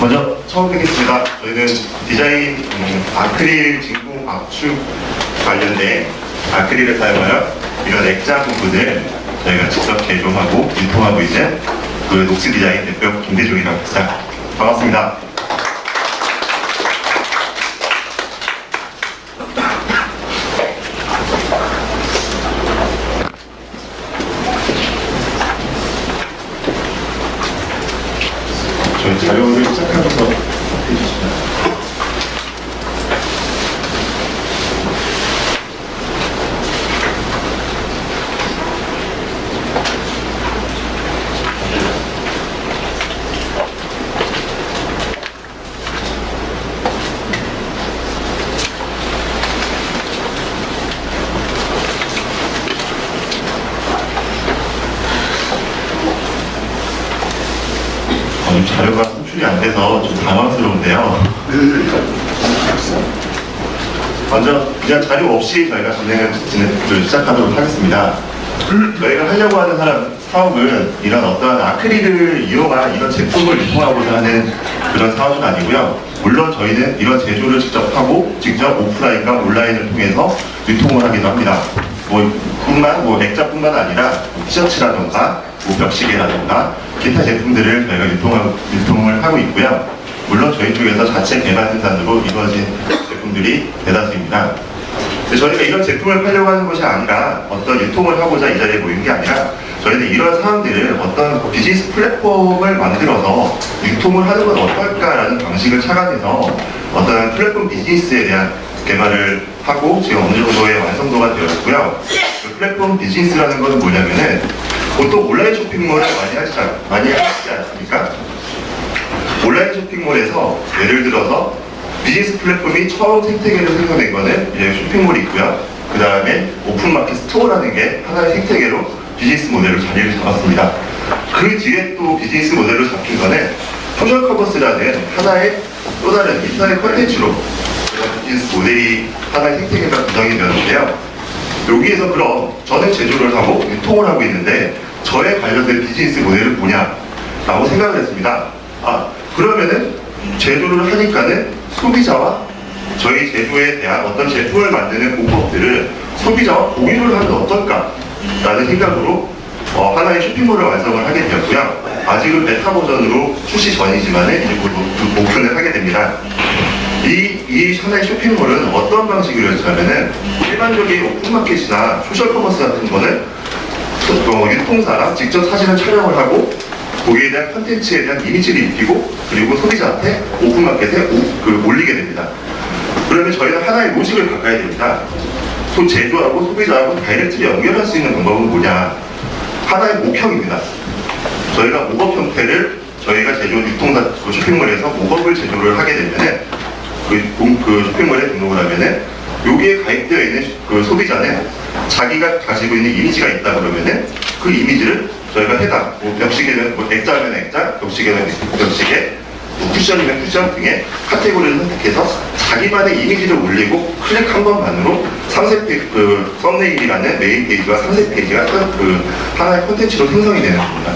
먼저 처음 뵙겠습니다. 저희는 디자인 음, 아크릴 진공 압축 관련된 아크릴을 사용하여 이런 액자 부분을 저희가 직접 제조하고 유통하고 있는 그 녹스 디자인 대표 김대중이라고 합니다. 반갑습니다. 저희 자료를 시작하면서 해주시면 어, 좀 자료가 송출이 안 돼서 좀 당황스러운데요. 먼저 그냥 자료 없이 저희가 진행을 진행을 시작하도록 하겠습니다. 저희가 하려고 하는 사람 사업은 이런 어떠한 아크릴을 이용한 이런 제품을 유통하고자 하는 그런 사업은 아니고요. 물론 저희는 이런 제조를 직접 하고 직접 오프라인과 온라인을 통해서 유통을 하기도 합니다. 뭐 뿐만 뭐 액자뿐만 아니라 뭐 티셔츠라던가 뭐 벽시계라던가 기타 제품들을 저희가 유통하고, 유통을 하고 있고요. 물론 저희 쪽에서 자체 개발 생산으로 이루어진 제품들이 대다수입니다. 저희가 이런 제품을 팔려고 하는 것이 아니라 어떤 유통을 하고자 이 자리에 모인 게 아니라 저희는 이런 사람들을 어떤 비즈니스 플랫폼을 만들어서 유통을 하는 건 어떨까라는 방식을 착안해서 어떤 플랫폼 비즈니스에 대한 개발을 하고 지금 어느 정도의 완성 도가 되었고요. 그 플랫폼 비즈니스라는 것은 뭐냐면은 보통 온라인 쇼핑몰을 많이 하시지, 않- 많이 하시지 않습니까? 온라인 쇼핑몰에서 예를 들어서 비즈니스 플랫폼이 처음 생태계를 생성된 거는 이제 쇼핑몰이 있고요. 그 다음에 오픈마켓 스토어라는 게 하나의 생태계로 비즈니스 모델로 자리를 잡았습니다. 그 뒤에 또 비즈니스 모델로 잡힌 거는 소셜 커머스라는 하나의 또 다른 인터넷 컨텐츠로 비즈니스 모델이 하나의 생태계가 구성이 되었는데요. 여기에서 그럼 저는 제조를 하고 유통을 하고 있는데 저에 관련된 비즈니스 모델은 뭐냐라고 생각을 했습니다. 아 그러면은 제조를 하니까는 소비자와 저희 제조에 대한 어떤 제품을 만드는 공법들을 소비자와 공유를 하면 어떨까라는 생각으로 어, 하나의 쇼핑몰을 완성을 하게 되었고요. 아직은 베타 버전으로 출시 전이지만은 이제 곧 오- 오픈을 하게 됩니다. 이, 이 하나의 쇼핑몰은 어떤 방식으로 했냐면은 일반적인 오픈마켓이나 소셜 커머스 같은 거는 어, 유통사랑 직접 사진을 촬영을 하고 거기에 대한 컨텐츠에 대한 이미지를 입히고 그리고 소비자한테 오픈마켓에 오- 그 올리게 됩니다. 그러면 저희는 하나의 로직을 바꿔야 됩니다. 소 제조하고 소비자하고 다이렉트로 연결할 수 있는 방법은 뭐냐? 하나의 목형입니다. 저희가 목업 형태를 저희가 제조 유통사 그 쇼핑몰에서 목업을 제조를 하게 되면은 그, 공- 그 쇼핑몰에 등록을 하면은 여기에 가입되어 있는 그 소비자는 자기가 가지고 있는 이미지가 있다 그러면은 그 이미지를 저희가 해당 뭐 벽시계는 뭐 액자면 액자, 벽시계는 벽시계, 뭐 쿠션이면 쿠션 등의 카테고리를 선택해서 자기만의 이미지를 올리고 클릭 한 번만으로 상세 페이지, 그 썸네일이라는 메인 페이지와 상세 페이지가 그 하나의 콘텐츠로 생성이 되는 겁니다.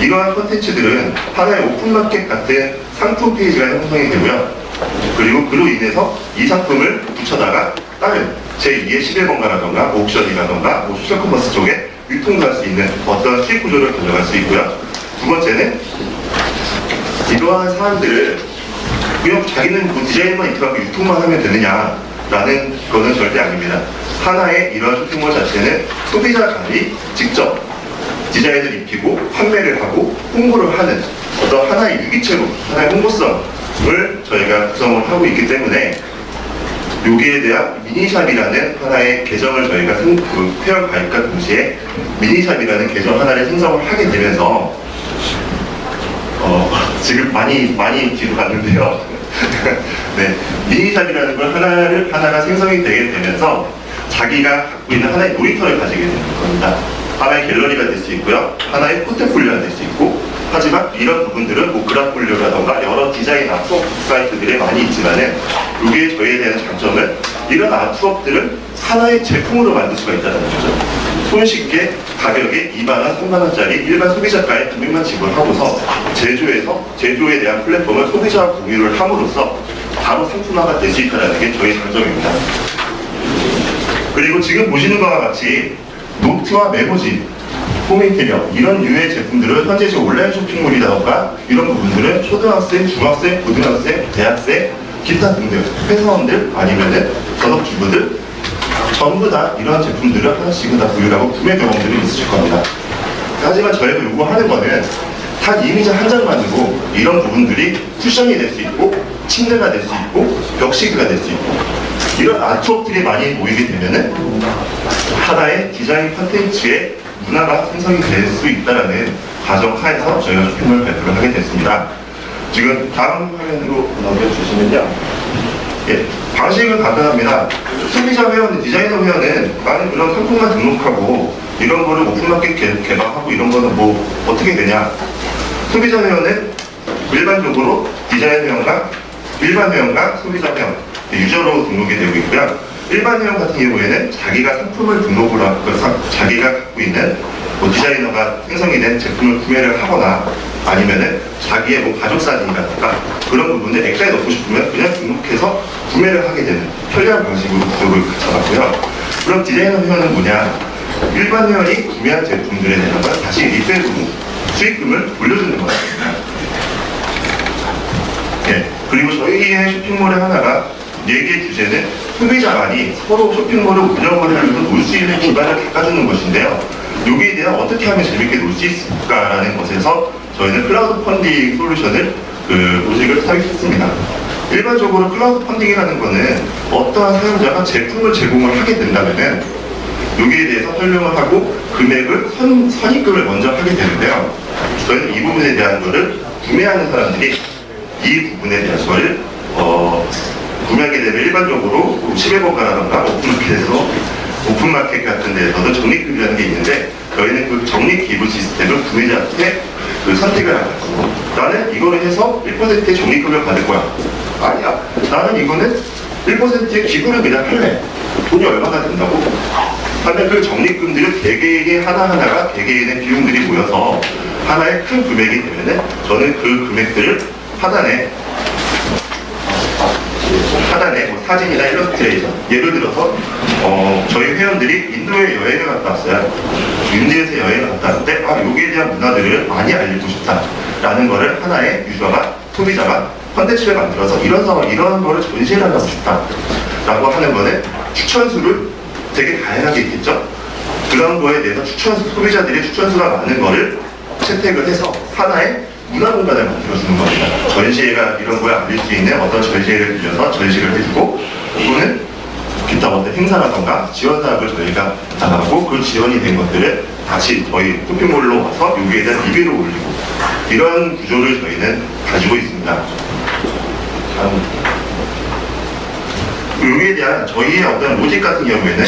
이러한 콘텐츠들은 하나의 오픈마켓 같은 상품 페이지가 형성이 되고요. 그리고 그로 인해서 이 상품을 붙여다가 다른 제2의 11번가라던가 옥션이라던가 뭐 소셜 커머스 쪽에 유통할 수 있는 어떤 수익 구조를 가져갈 수 있고요. 두 번째는 이러한 사람들을 그냥 자기는 뭐 디자인만 입혀갖고 유통만 하면 되느냐라는 거는 절대 아닙니다. 하나의 이런 쇼핑몰 자체는 소비자 간이 직접 디자인을 입히고 판매를 하고 홍보를 하는 어떤 하나의 유기체로 하나의 홍보성 을 저희가 구성을 하고 있기 때문에 여기에 대한 미니샵이라는 하나의 계정을 저희가 생, 그 회원 가입과 동시에 미니샵이라는 계정 하나를 생성을 하게 되면서 어, 지금 많이 많이 뒤로 갔는데요. 네, 미니샵이라는 걸 하나를 하나가 생성이 되게 되면서 자기가 갖고 있는 하나의 놀이터를 가지게 되는 겁니다. 하나의 갤러리가 될 수 있고요, 하나의 포트폴리오가 될 수 있고, 하지만 이런 부분들은 뭐 그라폴리오라던가 여러 디자인 아트웍 사이트들이 많이 있지만은 여기에 저희에 대한 장점은 이런 아트웍들을 하나의 제품으로 만들 수가 있다는 거죠. 손쉽게 가격이 2만원, 3만원짜리 일반 소비자가의 금액만 지불하고서 제조에서 제조에 대한 플랫폼을 소비자와 공유를 함으로써 바로 상품화가 될 수 있다는 게 저희 장점입니다. 그리고 지금 보시는 것과 같이 노트와 메모지, 홈인테리어 이런 유의 제품들은 현재 지금 온라인 쇼핑몰이라던가 이런 부분들은 초등학생, 중학생, 고등학생, 대학생, 기타 등등 회사원들 아니면은 전업주부들 전부 다 이런 제품들을 하나씩은 다 보유하고 구매 경험들이 있으실 겁니다. 하지만 저희가 요구하는 거는 단 이미지 한 장만 두고 이런 부분들이 쿠션이 될 수 있고 침대가 될 수 있고 벽시계가 될 수 있고 이런 아트웍들이 많이 모이게 되면은 하나의 디자인 컨텐츠의 문화가 생성이 될수 있다는 가정 하에서 저희가 쇼핑몰 발표를 하게 됐습니다. 지금 다음 화면으로 넘겨주시면요. 예, 방식은 간단합니다. 소비자 회원, 디자이너 회원은 나는 그런 상품만 등록하고 이런 거를 오픈마켓 개- 개방하고 이런 거는 뭐 어떻게 되냐. 소비자 회원은 일반적으로 디자인 회원과 일반 회원과 소비자 회원, 유저로 등록이 되고 있고요. 일반 회원 같은 경우에는 자기가 상품을 등록을 하고 자기가 갖고 있는 뭐 디자이너가 생성이 된 제품을 구매를 하거나 아니면은 자기의 뭐 가족 사진이라든가 그런 부분을 액자에 넣고 싶으면 그냥 등록해서 구매를 하게 되는 편리한 방식으로 구독을 잡았고요. 그럼 디자이너 회원은 뭐냐? 일반 회원이 구매한 제품들에 걸 다시 리페이로 수익금을 돌려주는 거예요. 예. 그리고 저희의 쇼핑몰의 하나가 얘기의 주제는 소비자만이 서로 쇼핑몰을 운영을 하면서 놀 수 있는 기반을 닦아주는 것인데요. 여기에 대한 어떻게 하면 재밌게 놀 수 있을까라는 것에서 저희는 클라우드 펀딩 솔루션을 그 모직을 사용했습니다. 일반적으로 클라우드 펀딩이라는 거는 어떠한 사용자가 제품을 제공을 하게 된다면은 여기에 대해서 설명을 하고 금액을 선, 선입금을 먼저 하게 되는데요. 저희는 이 부분에 대한 거를 구매하는 사람들이 이 부분에 대한 거를 어, 구매하게 되면 일반적으로 11번가라던가 오픈마켓에서 오픈마켓 같은 데에서도 적립금이라는 게 있는데 저희는 그 적립 기부 시스템을 구매자한테 그 선택을 하고 나는 이거를 해서 1%의 적립금을 받을 거야. 아니야. 나는 이거는 1%의 기부를 그냥 할래. 돈이 얼마나 된다고? 하면 그 적립금들이 개개인의 하나하나가 개개인의 비용들이 모여서 하나의 큰 금액이 되면은 저는 그 금액들을 하단에 하단에 뭐 사진이나 일러스트레이션 예를 들어서 어, 저희 회원들이 인도에 여행을 갔다 왔어요. 인도에서 여행을 갔다 왔는데 아 여기에 대한 문화들을 많이 알리고 싶다라는 거를 하나의 유저가 소비자가 컨텐츠를 만들어서 이런 상황 이런 거를 전시를 하고 싶다라고 하는 거는 추천수를 되게 다양하게 있겠죠? 그런 거에 대해서 추천수 소비자들이 추천수가 많은 거를 채택을 해서 하나의 문화 공간을 만들어주는 겁니다. 전시회가 이런 거에 알릴 수 있는 어떤 전시회를 빌려서 전시를 해주고 또는 기타 어떤 행사라던가 지원 사업을 저희가 나가고 그 지원이 된 것들을 다시 저희 쇼핑몰로 와서 여기에 대한 리뷰를 올리고 이런 구조를 저희는 가지고 있습니다. 다음. 여기에 대한 저희의 어떤 로직 같은 경우에는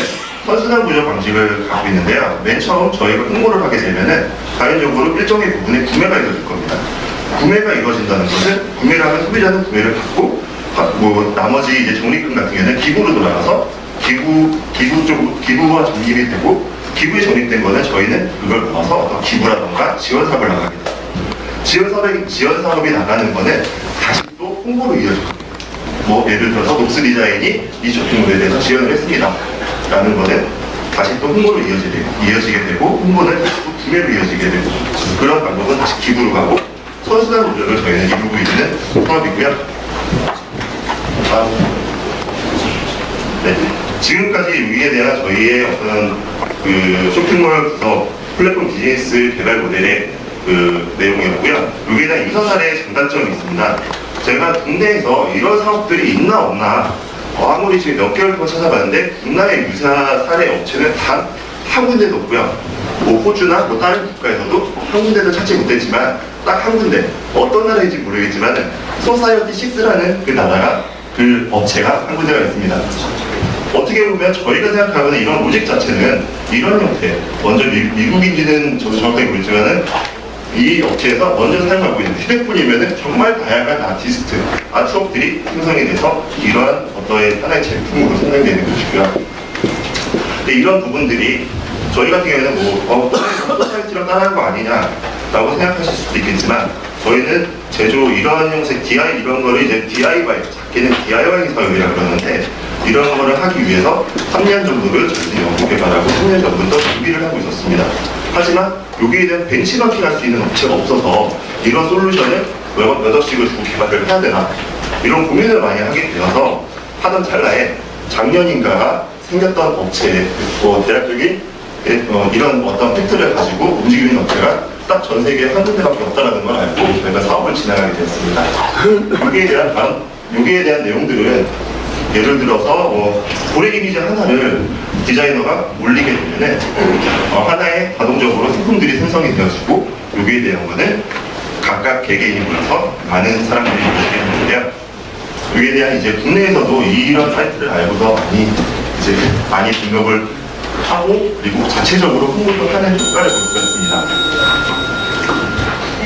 선순환 구조 방식을 갖고 있는데요. 맨 처음 저희가 홍보를 하게 되면은 자연적으로 일정의 부분에 구매가 이루어질 겁니다. 구매가 이루어진다는 것은 구매를 하면 소비자는 구매를 받고 가- 뭐 나머지 이제 적립금 같은 경우는 기부로 돌아가서 기부 기부 쪽 기부가 적립이 되고 기부에 적립된 거는 저희는 그걸 모아서 어떤 기부라던가 지원 사업을 나가게 됩니다. 지원 사업이 지원 사업이 나가는 거는 다시 또 홍보로 이어집니다. 뭐 예를 들어서 녹스 디자인이 이 쇼핑몰에 대해서 지원을 했습니다. 라는 거는 다시 또 홍보로 이어지게, 이어지게 되고 홍보는 또 구매로 이어지게 되고 그런 방법은 다시 기부로 가고 선순환 구조를 저희는 이루고 있는 사업이고요. 네. 지금까지 여기에 대한 저희의 어떤 그 쇼핑몰 구성 플랫폼 비즈니스 개발 모델의 그 내용이었고요. 여기에 대한 유사 사례의 장단점이 있습니다. 제가 국내에서 이런 사업들이 있나 없나 어, 아무리 지금 몇 개월 동안 찾아봤는데 국내의 유사 사례 업체는 단 한 군데도 없고요. 뭐 호주나 뭐 다른 국가에서도 한 군데도 찾지 못했지만 딱 한 군데 어떤 나라인지 모르겠지만 소사이어티 6라는 그 나라가 그 업체가 한 군데가 있습니다. 어떻게 보면 저희가 생각하는 이런 로직 자체는 이런 형태 먼저 미, 미국인지는 저도 정확하게 모르지만은 이 업체에서 먼저 사용하고 있는 휴대폰이면은 정말 다양한 아티스트, 아트웍들이 생성이 돼서 이러한 어떠한 하나의 제품으로 생성되는 것이고요. 근데 이런 부분들이 저희 같은 경우에는 뭐, 어, 소사이트랑 따라한 거 아니냐라고 생각하실 수도 있겠지만, 저희는 제조 이런 형식, DI 이런 거를 이제 DIY, 작게는 DIY 사업이라고 그러는데, 이런 거를 하기 위해서 3년 정도를 저희는 연구 개발하고 3년 전부터 준비를 하고 있었습니다. 하지만 여기에 대한 벤치마킹 할 수 있는 업체가 없어서 이런 솔루션을 몇, 몇 억씩을 주고 개발을 해야 되나 이런 고민을 많이 하게 되어서 하던 찰나에 작년인가 생겼던 업체, 뭐 대략적인 예, 어, 이런 어떤 팩트를 가지고 움직이는 업체가 딱 전 세계에 한 군데밖에 없다는 걸 알고 저희가 사업을 진행하게 됐습니다. 여기에 대한 다음, 여기에 대한 내용들은 예를 들어서 뭐 고래 이미지 하나를 디자이너가 올리게 되면은 어, 하나의 자동적으로 상품들이 생성이 되어지고 여기에 대한 거는 각각 개개인이 몰라서 많은 사람들이 보시게 되는데요. 여기에 대한 이제 국내에서도 이런 사이트를 알고서 많이 이제 많이 등록을 하고 그리고 자체적으로 홍보도 하는 효과를 볼 수가 있습니다.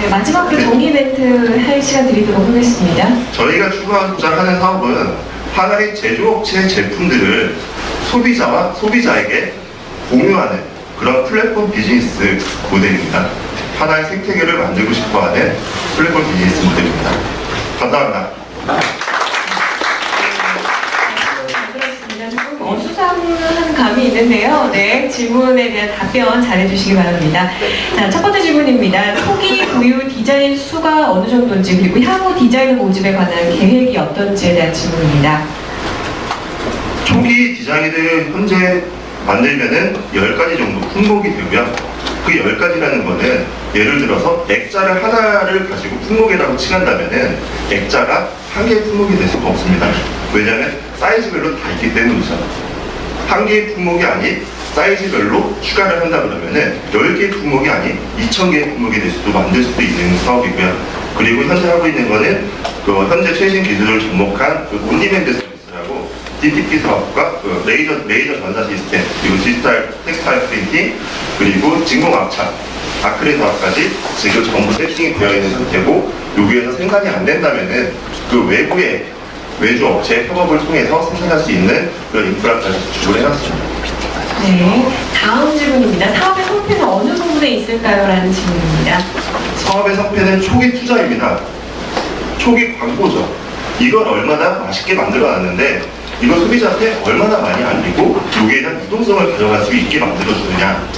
네, 마지막으로 정기 멘트 할 시간 드리도록 하겠습니다. 저희가 추구하고자 하는 사업은 하나의 제조업체의 제품들을 소비자와 소비자에게 공유하는 그런 플랫폼 비즈니스 모델입니다. 하나의 생태계를 만들고 싶어하는 플랫폼 비즈니스 모델입니다. 감사합니다. 어수선한 감이 있는데요. 네, 질문에 대한 답변 잘해주시기 바랍니다. 자, 첫 번째 질문입니다. 초기 구유 디자인 수가 어느 정도인지 그리고 향후 디자인 모집에 관한 계획이 어떤지에 대한 질문입니다. 초기 디자인을 현재 만들면은 10가지 정도 품목이 되고요. 그 10가지라는 거는 예를 들어서 액자를 하나를 가지고 품목이라고 칭한다면은 액자가 한 개의 품목이 될 수가 없습니다. 왜냐하면 사이즈별로 다 있기 때문이죠. 한 개의 품목이 아닌 사이즈별로 추가를 한다 그러면은 10개의 품목이 아닌 2,000개의 품목이 될 수도 만들 수도 있는 사업이고요. 그리고 현재 하고 있는 거는 그 현재 최신 기술을 접목한 그 온디맨드 서비스라고 DTP 사업과 그 레이저, 레이저 전자 시스템, 그리고 디지털 텍스타일 프린팅, 그리고 진공 압착, 아크릴 사업까지 지금 전부 세팅이 되어 있는 상태고 여기에서 생산이 안 된다면은 그 외부의 외주 업체 협업을 통해서 생산할 수 있는 그런 인프라까지 구축을 해놨습니다. 네, 다음 질문입니다. 사업의 성패는 어느 부분에 있을까요? 라는 질문입니다. 사업의 성패는 초기 투자입니다. 초기 광고죠. 이걸 얼마나 맛있게 만들어놨는데 이걸 소비자한테 얼마나 많이 알리고 여기에 대한 유동성을 가져갈 수 있게 만들어주느냐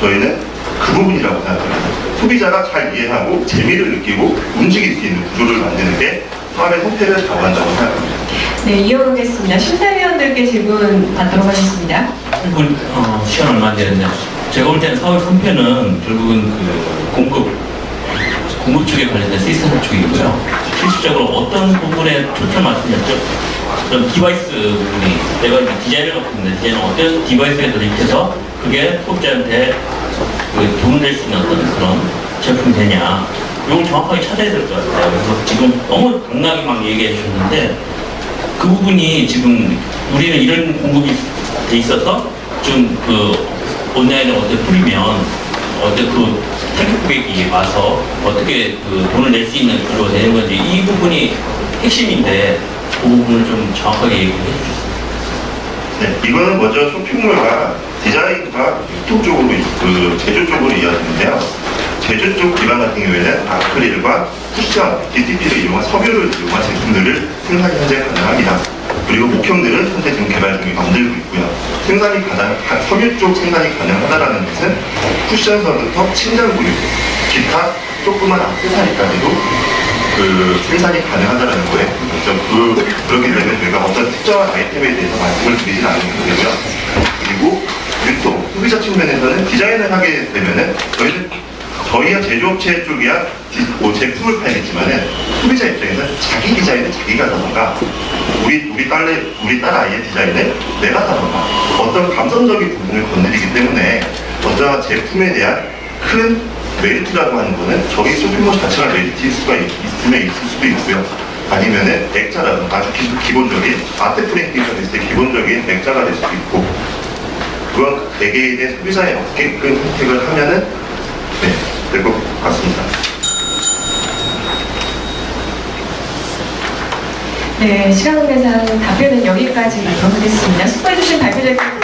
저희는 그 부분이라고 생각합니다. 소비자가 잘 이해하고 재미를 느끼고 움직일 수 있는 구조를 만드는 게 사업의 성패를 좌우한다고 생각합니다. 네, 이어가겠습니다. 심사위원들께 질문 받도록 하겠습니다. 그, 어, 시간 얼마 안 되는데 제가 볼 때는 사업 선패는 결국은 그 공급 공급 쪽에 관련된 시스템 쪽이고요. 실질적으로 어떤 부분에 초점 맞추냐죠. 그런 디바이스 부분이 내가 이제 디자인을 갖고 있는데 디자인은 어떤 디바이스에 도입해서 그게 소비자한테 그낼수 있는 어떤 그런 제품이 되냐. 이걸 정확하게 찾아야 될 것 같아요. 그래서 지금 너무 강하게 막 얘기해 주셨는데 그 부분이 지금 우리는 이런 공급이 돼 있어서 좀 그 온라인을 어떻게 풀면 어떻게 그 타격 고객이 와서 어떻게 그 돈을 낼 수 있는 구조가 되는 건지 이 부분이 핵심인데 그 부분을 좀 정확하게 얘기해 주셨어요. 네, 이거는 먼저 쇼핑몰과 디자인과 유통 쪽으로, 그 제조 쪽으로 이어지는데요. 제조 쪽 기반 같은 경우에는 아크릴과 쿠션, DTP를 이용한 석유를 이용한 제품들을 생산이 현재 가능합니다. 그리고 목형들은 현재 지금 개발 중에 만들고 있고요. 생산이 가장, 가- 석유 쪽 생산이 가능하다는 것은 쿠션서부터 침전구유, 기타 조그만 악세사리까지도 그 생산이 가능하다는 거에 그렇죠. 그, 그렇기 때문에 저희가 어떤 특정한 아이템에 대해서 말씀을 드리진 않는 거고요. 그리고 유통, 소비자 측면에서는 디자인을 하게 되면은 저희는 저희야 제조업체 쪽이야 디- 뭐 제품을 팔겠지만은 소비자 입장에서 자기 디자인은 자기가 하던가 우리 우리 딸내 우리 딸 아이의 디자인을 내가 하던가 어떤 감성적인 부분을 건드리기 때문에 어떤 제품에 대한 큰 메리트라고 하는 거는 저희 쇼핑몰 자체가 메리트일 수가 있, 있으면 있을 수도 있고요. 아니면은 액자라든가 아주 기, 기본적인 아트 프린팅가 됐을 때 기본적인 액자가 될 수도 있고 그건 개개인의 네 소비자에 맞게끔 선택을 하면은 네, 될 것 같습니다. 네, 시간 관계상 답변은 여기까지 마무리하겠습니다. 수고해주신 발표자께